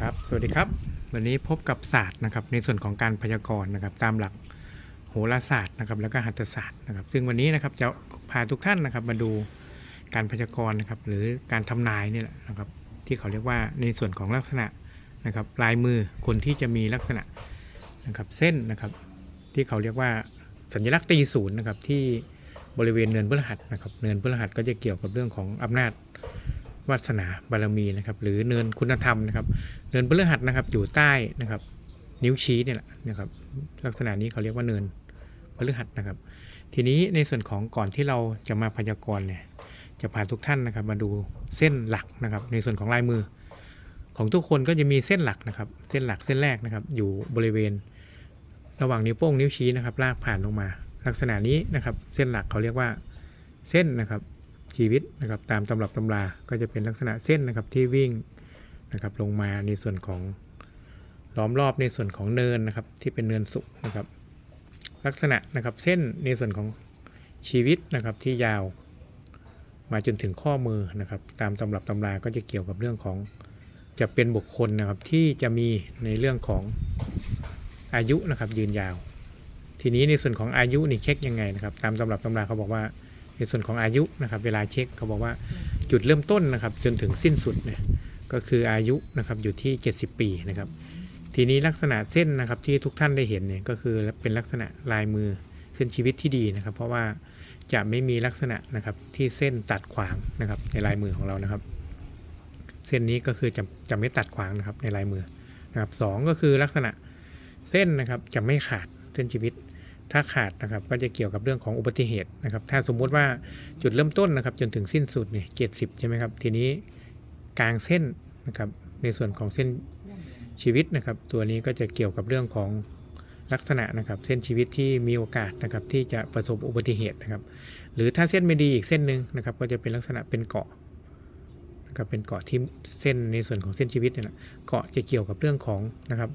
ครับ สวัสดีครับ วันนี้พบกับศาสตร์นะครับ ในส่วนของการพยากรณ์นะครับ ตามหลักโหราศาสตร์นะครับ แล้วก็หัตถศาสตร์นะครับ ซึ่งวันนี้นะครับจะพาทุกท่านนะครับ มาดูการพยากรณ์นะครับ หรือการทำนายนี่แหละนะครับ ที่เขาเรียกว่าในส่วนของลักษณะนะครับ ลายมือคนที่จะมีลักษณะนะครับ เส้นนะครับ ที่เขาเรียกว่าสัญลักษณ์ตีศูนย์นะครับ ที่บริเวณเนินพฤหัสนะครับ เนินพฤหัสก็จะเกี่ยวกับเรื่องของอำนาจ วาสนาบารมีนะครับ หรือเนินคุณธรรมนะครับ เนินพฤหัสนะครับอยู่ใต้นะครับ นิ้วชี้เนี่ยแหละนะครับ ลักษณะนี้เขาเรียกว่าเนินพฤหัสนะครับ ทีนี้ในส่วนของก่อนที่เราจะมาพยากรณ์เนี่ยจะพาทุกท่านนะครับ มาดูเส้นหลักนะครับ ในส่วนของลายมือ ของทุกคนก็จะมีเส้นหลักนะครับ เส้นหลักเส้นแรกนะครับ อยู่บริเวณ ระหว่างนิ้วโป้งนิ้วชี้นะครับ ลากผ่านลงมา ลักษณะนี้นะครับ เส้นหลักเขาเรียกว่าเส้นนะครับ ชีวิตนะครับตามตำรับตำราก็จะเป็นลักษณะเส้นนะครับที่วิ่งนะครับลงมาในส่วนของล้อมรอบในส่วนของเนินนะครับที่เป็นเนินสุกนะครับ ลักษณะนะครับเส้นในส่วนของชีวิตนะครับที่ยาวมาจนถึงข้อมือนะครับ ตามตำรับตำราก็จะเกี่ยวกับเรื่องของจะเป็นบุคคลนะครับที่จะมีในเรื่องของอายุนะครับยืนยาว ทีนี้ในส่วนของอายุนี่เช็คยังไงนะครับ ตามตำรับตำราเขาบอกว่า ในส่วนของอายุนะครับ เวลาเช็คเขาบอกว่าจุดเริ่มต้นนะครับ จนถึงสิ้นสุดเนี่ยก็คืออายุนะครับอยู่ที่ 70 ปีนะครับ ทีนี้ลักษณะเส้นนะครับที่ทุกท่านได้เห็นเนี่ยก็คือเป็นลักษณะลายมือเส้นชีวิตที่ดีนะครับ เพราะว่าจะไม่มีลักษณะนะครับที่เส้นตัดขวางนะครับในลายมือของเรานะครับ เส้นนี้ก็คือจะจะไม่ตัดขวางนะครับในลายมือนะครับสองก็คือลักษณะเส้นนะครับจะไม่ขาดเส้นชีวิต ถ้าขาดนะครับก็จะเกี่ยวกับเรื่องของอุบัติเหตุนะครับ ถ้าสมมุติว่าจุดเริ่มต้นนะครับ จนถึงสิ้นสุดเนี่ยเจ็ดสิบใช่ไหมครับ ทีนี้กลางเส้นนะครับในส่วนของเส้นชีวิตนะครับ ตัวนี้ก็จะเกี่ยวกับเรื่องของลักษณะนะครับเส้นชีวิตที่มีโอกาสนะครับที่จะประสบอุบัติเหตุนะครับ หรือถ้าเส้นไม่ดีอีกเส้นหนึ่งนะครับ ก็จะเป็นลักษณะเป็นเกาะนะครับเป็นเกาะที่เส้นในส่วนของเส้นชีวิตเนี่ยเกาะจะเกี่ยวกับเรื่องของนะครับ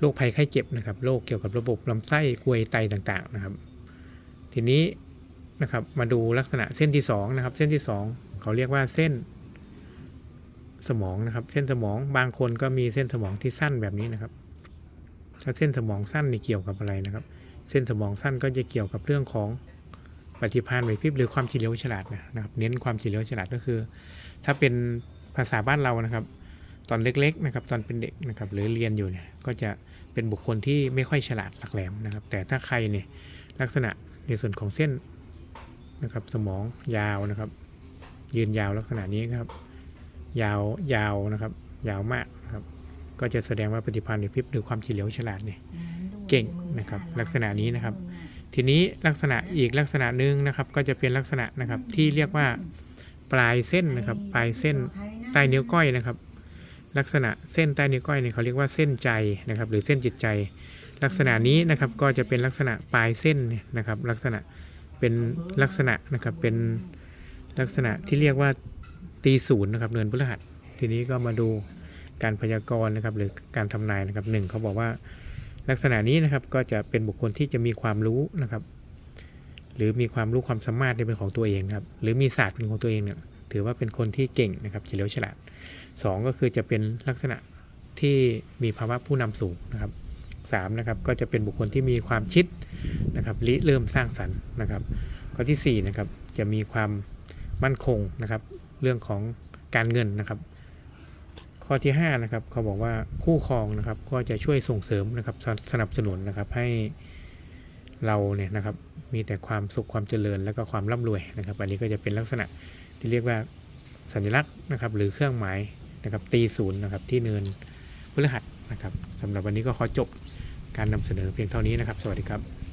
โรคภัยไข้เจ็บนะครับโรคเกี่ยวกับระบบลำไส้กรวยไตต่างๆนะครับ ทีนี้นะครับมาดูลักษณะเส้นที่สองนะครับเส้นที่สองเขาเรียกว่าเส้นสมองนะครับ เส้นสมองบางคนก็มีเส้นสมองที่สั้นแบบนี้นะครับถ้าเส้นสมองสั้นนี่เกี่ยวกับอะไรนะครับ เส้นสมองสั้นก็จะเกี่ยวกับเรื่องของปฏิภาณไหวพริบหรือความเฉลียวฉลาดนะครับ เน้นความเฉลียวฉลาดก็คือ ถ้าเป็นภาษาบ้านเรานะครับ ตอนเล็กๆนะครับตอนเป็นเด็กนะครับหรือเรียนอยู่เนี่ยก็จะเป็นบุคคลที่ไม่ค่อยฉลาดหลักแหลมนะครับ แต่ถ้าใครเนี่ยลักษณะในส่วนของเส้นนะครับ สมองยาวนะครับ ยืนยาวลักษณะนี้ครับ ยาวยาวนะครับ ยาวมากนะครับ ก็จะแสดงว่าปฏิภาณในพริบหรือความเฉลียวฉลาดเนี่ยเก่งนะครับ ลักษณะนี้นะครับ ทีนี้ลักษณะอีกลักษณะหนึ่งนะครับ ก็จะเป็นลักษณะนะครับที่เรียกว่าปลายเส้นนะครับ ปลายเส้นใต้นิ้วก้อยนะครับ ลักษณะเส้นใต้นิ้วก้อยเนี่ยเขาเรียกว่าเส้นใจนะครับ หรือเส้นจิตใจ ลักษณะนี้นะครับก็จะเป็นลักษณะปลายเส้นนะครับ ลักษณะเป็นลักษณะนะครับเป็นลักษณะที่เรียกว่าตีศูนย์นะครับเนินพฤหัสทีนี้ก็มาดูการพยากรณ์นะครับ หรือการทำนายนะครับหนึ่งเขาบอกว่าลักษณะนี้นะครับก็จะเป็นบุคคลที่จะมีความรู้นะครับ หรือมีความรู้ความสามารถที่เป็นของตัวเองครับ หรือมีศาสตร์เป็นของตัวเองเนี่ย ถือว่าเป็นคนที่เก่งนะครับเฉลียวฉลาดสองก็คือจะเป็นลักษณะที่มีภาวะผู้นำสูงนะครับสามนะครับก็จะเป็นบุคคลที่มีความคิดนะครับริเริ่มสร้างสรรค์นะครับ ข้อที่สี่นะครับจะมีความมั่นคงนะครับ เรื่องของการเงินนะครับ ข้อที่5นะครับเขาบอกว่าคู่ครองนะครับก็จะช่วยส่งเสริมนะครับสนับสนุนนะครับให้ เราเนี่ยนะครับมีแต่ความสุขความเจริญและก็ความร่ำรวยนะครับ อันนี้ก็จะเป็นลักษณะที่เรียกว่าสัญลักษณ์นะครับ หรือเครื่องหมายนะครับตีศูนย์นะครับที่เนินพฤหัสนะครับสำหรับวันนี้ก็ขอจบการนำเสนอเพียงเท่านี้นะครับ สวัสดีครับ